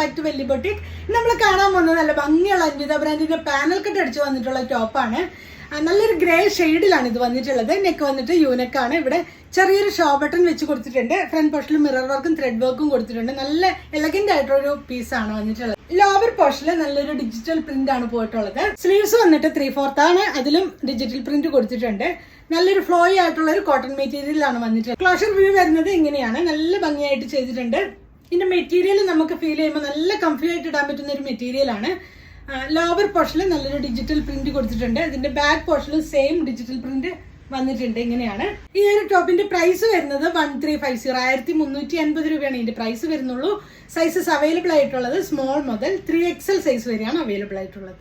Back to വെല്ലി boutique നമ്മൾ കാണാൻ പോകുന്നത് നല്ല ഭംഗിയുള്ള അൻവിത ബ്രാൻഡിന്റെ പാനൽ കട്ട് അടിച്ച് വന്നിട്ടുള്ള ടോപ്പാണ് നല്ലൊരു ഗ്രേ ഷെയ്ഡിലാണ് ഇത് വന്നിട്ടുള്ളത്. നെക്ക് വന്നിട്ട് യൂനക്കാണ് ഇവിടെ ചെറിയൊരു ഷോ ബട്ടൺ വെച്ച് കൊടുത്തിട്ടുണ്ട്. ഫ്രണ്ട് പോർഷനിൽ മിറർ വർക്കും ത്രെഡ് വർക്കും കൊടുത്തിട്ടുണ്ട്. നല്ല എലഗന്റ് ആയിട്ടുള്ള ആയിട്ടൊരു പീസാണ് വന്നിട്ടുള്ളത്. ലോവർ പോർഷനിൽ നല്ലൊരു ഡിജിറ്റൽ പ്രിന്റ് ആണ് പോയിട്ടുള്ളത്. സ്ലീവ്സ് വന്നിട്ട് ത്രീ ഫോർത്ത് ആണ്. അതിലും ഡിജിറ്റൽ പ്രിന്റ് കൊടുത്തിട്ടുണ്ട്. നല്ലൊരു ഫ്ലോയി ആയിട്ടുള്ള ഒരു കോട്ടൺ മെറ്റീരിയലാണ് വന്നിട്ടുള്ളത്. ക്ലോഷർ വ്യൂ വരുന്നത് ഇങ്ങനെയാണ്. നല്ല ഭംഗിയായിട്ട് ചെയ്തിട്ടുണ്ട്. ഇതിന്റെ മെറ്റീരിയൽ നമുക്ക് ഫീൽ ചെയ്യുമ്പോൾ നല്ല കംഫി ആയിട്ട് ഇടാൻ പറ്റുന്ന ഒരു മെറ്റീരിയൽ ആണ്. ലോവർ പോർഷനിൽ നല്ലൊരു ഡിജിറ്റൽ പ്രിന്റ് കൊടുത്തിട്ടുണ്ട്. ഇതിന്റെ ബാക്ക് പോർഷനിൽ സെയിം ഡിജിറ്റൽ പ്രിന്റ് വന്നിട്ടുണ്ട്. ഇങ്ങനെയാണ്. ഈ ഒരു ടോപ്പിന്റെ പ്രൈസ് വരുന്നത് വൺ ത്രീ ഫൈവ് സീറോ ആയിരത്തി മുന്നൂറ്റി അൻപത് രൂപയാണ് ഇതിന്റെ പ്രൈസ് വരുന്നുള്ളൂ. സൈസസ് അവൈലബിൾ ആയിട്ടുള്ളത് സ്മോൾ മുതൽ ത്രീ എക്സൽ സൈസ് വരെയാണ് അവൈലബിൾ ആയിട്ടുള്ളത്.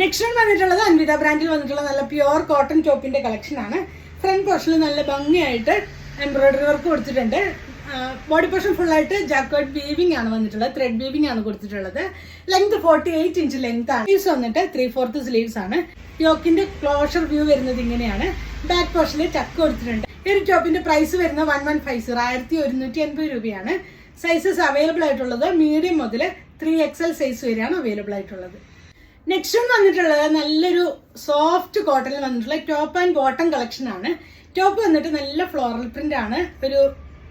നെക്സ്റ്റ് വന്നിട്ടുള്ളത് അൻവിത ബ്രാൻഡിൽ വന്നിട്ടുള്ള നല്ല പ്യുവർ കോട്ടൺ ടോപ്പിന്റെ കളക്ഷൻ ആണ്. ഫ്രണ്ട് പോർഷനിൽ നല്ല ഭംഗിയായിട്ട് എംബ്രോയിഡറി വർക്ക് കൊടുത്തിട്ടുണ്ട്. ബോഡി പോർഷൻ ഫുൾ ആയിട്ട് ജാക്കോട്ട് വീവിംഗ് ആണ് വന്നിട്ടുള്ളത്. ത്രെഡ് വീവിംഗ് ആണ് കൊടുത്തിട്ടുള്ളത്. Length forty eight inch length ആണ്. സ്ലീവ്സ് വന്നിട്ട് ത്രീ ഫോർത്ത് സ്ലീവ്സ് ആണ്. യോക്കിന്റെ ക്ലോഷർ വ്യൂ വരുന്നത് ഇങ്ങനെയാണ്. ബാക്ക് പോർഷനിൽ ചക്ക് കൊടുത്തിട്ടുണ്ട്. ഈ ഒരു ടോപ്പിന്റെ പ്രൈസ് വരുന്നത് വൺ വൺ ഫൈവ് സീറോ ആയിരത്തി ഒരുന്നൂറ്റി എൺപത് രൂപയാണ്. സൈസസ് അവൈലബിൾ ആയിട്ടുള്ളത് മീഡിയം മുതൽ ത്രീ എക്സൽ സൈസ് വരെയാണ് അവൈലബിൾ ആയിട്ടുള്ളത്. നെക്സ്റ്റ് വന്നിട്ടുള്ളത് നല്ലൊരു സോഫ്റ്റ് കോട്ടണിൽ വന്നിട്ടുള്ള ടോപ്പ് ആൻഡ് ബോട്ടം കളക്ഷൻ ആണ്. ടോപ്പ് വന്നിട്ട് നല്ല ഫ്ലോറൽ പ്രിന്റ് ആണ്. ഒരു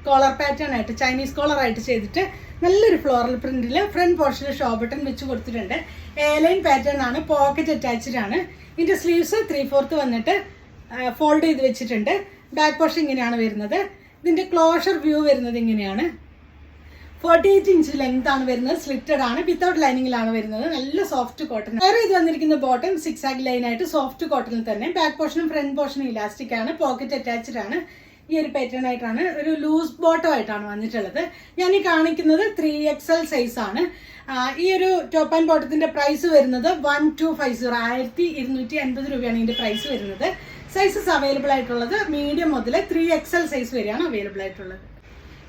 കോളർ പാറ്റേൺ ആയിട്ട് ചൈനീസ് കോളർ ആയിട്ട് ചെയ്തിട്ട് നല്ലൊരു ഫ്ലോറൽ പ്രിന്റിൽ ഫ്രണ്ട് പോർഷനിൽ ഷോ ബട്ടൺ വെച്ച് കൊടുത്തിട്ടുണ്ട്. എയർലൈൻ പാറ്റേൺ ആണ് പോക്കറ്റ് അറ്റാച്ച്ഡ് ആണ്. ഇതിന്റെ സ്ലീവ്സ് ത്രീ ഫോർത്ത് വന്നിട്ട് ഫോൾഡ് ചെയ്ത് വെച്ചിട്ടുണ്ട്. ബാക്ക് പോർഷൻ ഇങ്ങനെയാണ് വരുന്നത്. ഇതിന്റെ ക്ലോഷർ വ്യൂ വരുന്നത് ഇങ്ങനെയാണ്. ഫോർട്ടി എയ്റ്റ് ഇഞ്ച് ലെങ്ത് ആണ് വരുന്നത് സ്ലിറ്റഡ് ആണ്. വിത്തൗട്ട് ലൈനിങ്ങിലാണ് വരുന്നത്. നല്ല സോഫ്റ്റ് കോട്ടൺ വേറെ ഇത് വന്നിരിക്കുന്ന ബോട്ടം സിക്സ് ആഗ് ലൈൻ ആയിട്ട് സോഫ്റ്റ് കോട്ടണിൽ തന്നെ. ബാക്ക് പോർഷനും ഫ്രണ്ട് പോർഷനും ഇലാസ്റ്റിക് ആണ്. പോക്കറ്റ് അറ്റാച്ച്ഡ് ആണ്. ഈ ഒരു പാറ്റേൺ ആയിട്ടാണ് ഒരു ലൂസ് ബോട്ടം ആയിട്ടാണ് വന്നിട്ടുള്ളത്. ഞാൻ ഈ കാണിക്കുന്നത് ത്രീ എക്സൽ സൈസ് ആണ്. ഈ ഒരു ടോപ്പ് ആൻഡ് ബോട്ടത്തിന്റെ പ്രൈസ് വരുന്നത് വൺ ടു ഫൈവ് സീറോ ആയിരത്തി ഇരുന്നൂറ്റി അൻപത് രൂപയാണ് ഇതിന്റെ പ്രൈസ് വരുന്നത്. സൈസസ് അവൈലബിൾ ആയിട്ടുള്ളത് മീഡിയം മുതൽ ത്രീ എക്സൽ സൈസ് വരെയാണ് അവൈലബിൾ ആയിട്ടുള്ളത്.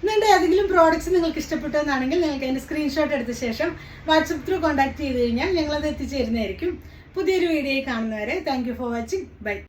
നിങ്ങളുടെ ഏതെങ്കിലും പ്രോഡക്റ്റ്സ് നിങ്ങൾക്ക് ഇഷ്ടപ്പെട്ടതെന്നാണെങ്കിൽ നിങ്ങൾക്ക് അതിന്റെ സ്ക്രീൻഷോട്ട് എടുത്ത ശേഷം വാട്സപ്പ് ത്രൂ കോൺടാക്ട് ചെയ്ത് കഴിഞ്ഞാൽ ഞങ്ങളത് എത്തിച്ചേരുന്നതായിരിക്കും. പുതിയൊരു വീഡിയോ കാണുന്നവരെ താങ്ക് ഫോർ വാച്ചിങ് ബൈ